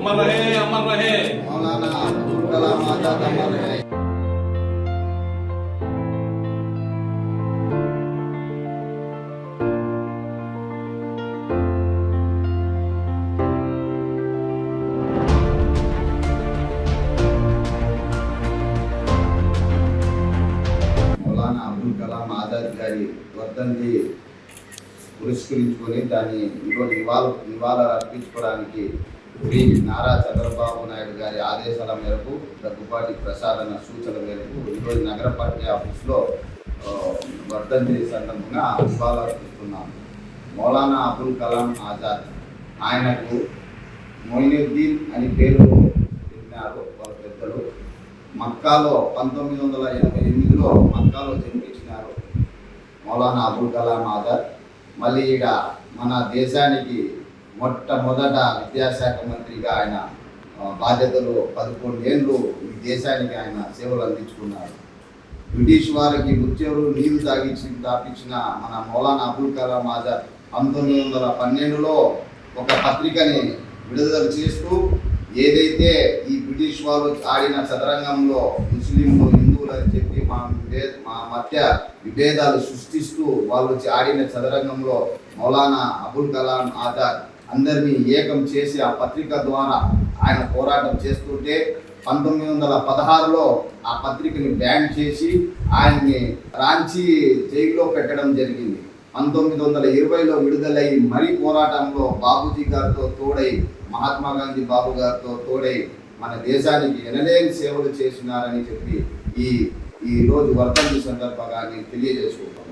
अमर रहे अमर रहे मौलाना अब्दुल कलाम आजाद अमर रहे మౌలానా అబ్దుల్ కలాం ఆజాద్ గారి వర్ధంతి పురస్కరించుకొని దాన్ని ఈరోజు నివాళ నివాళులు అర్పించుకోవడానికి శ్రీ నారా చంద్రబాబు నాయుడు గారి ఆదేశాల మేరకు దగ్గుపాటి ప్రసాదన సూచన మేరకు ఈరోజు నగర పార్టీ ఆఫీస్లో ఆ, వర్ధంతి సందర్భంగా నివాళులు మౌలానా అబుల్ కలాం ఆజాద్ ఆయనకు మొయినుద్దీన్ అని పేరు పెట్టినారు వాళ్ళ పెద్దలు. మక్కాలో పంతొమ్మిది వందల ఎనభై ఎనిమిదిలో మక్కాలో జన్మించినారు మౌలానా అబుల్ కలాం ఆజాద్. మళ్ళీ ఇక మన దేశానికి మొట్టమొదట విద్యాశాఖ మంత్రిగా ఆయన బాధ్యతలు పదకొండు ఏళ్ళు ఈ దేశానికి ఆయన సేవలు అందించుకున్నారు. బ్రిటిష్ వారికి మృత్యువులు నీరు తాగించి తాపించిన మన మౌలానా అబుల్ కలాం ఆజాద్ పంతొమ్మిది వందల పన్నెండులో ఒక పత్రికని విడుదల చేస్తూ ఏదైతే ఈ బ్రిటిష్ వాళ్ళు ఆడిన చదరంగంలో ముస్లింలు హిందువులు అని చెప్పి మా మా మధ్య విభేదాలు సృష్టిస్తూ వాళ్ళు ఆడిన చదరంగంలో మౌలానా అబుల్ కలాం ఆజాద్ అందరినీ ఏకం చేసి ఆ పత్రిక ద్వారా ఆయన పోరాటం చేస్తుంటే పంతొమ్మిది వందల పదహారులో ఆ పత్రికని బ్యాన్ చేసి ఆయన్ని రాంచి జైల్లో పెట్టడం జరిగింది. పంతొమ్మిది వందల ఇరవైలో విడుదలై మరీ పోరాటంలో బాబూజీ గారితో తోడై మహాత్మా గాంధీ బాబు గారితో తోడై మన దేశానికి ఎనలేని సేవలు చేసినారని చెప్పి ఈ ఈ రోజు వర్ధంతి సందర్భంగా నేను తెలియజేసుకుంటున్నాను.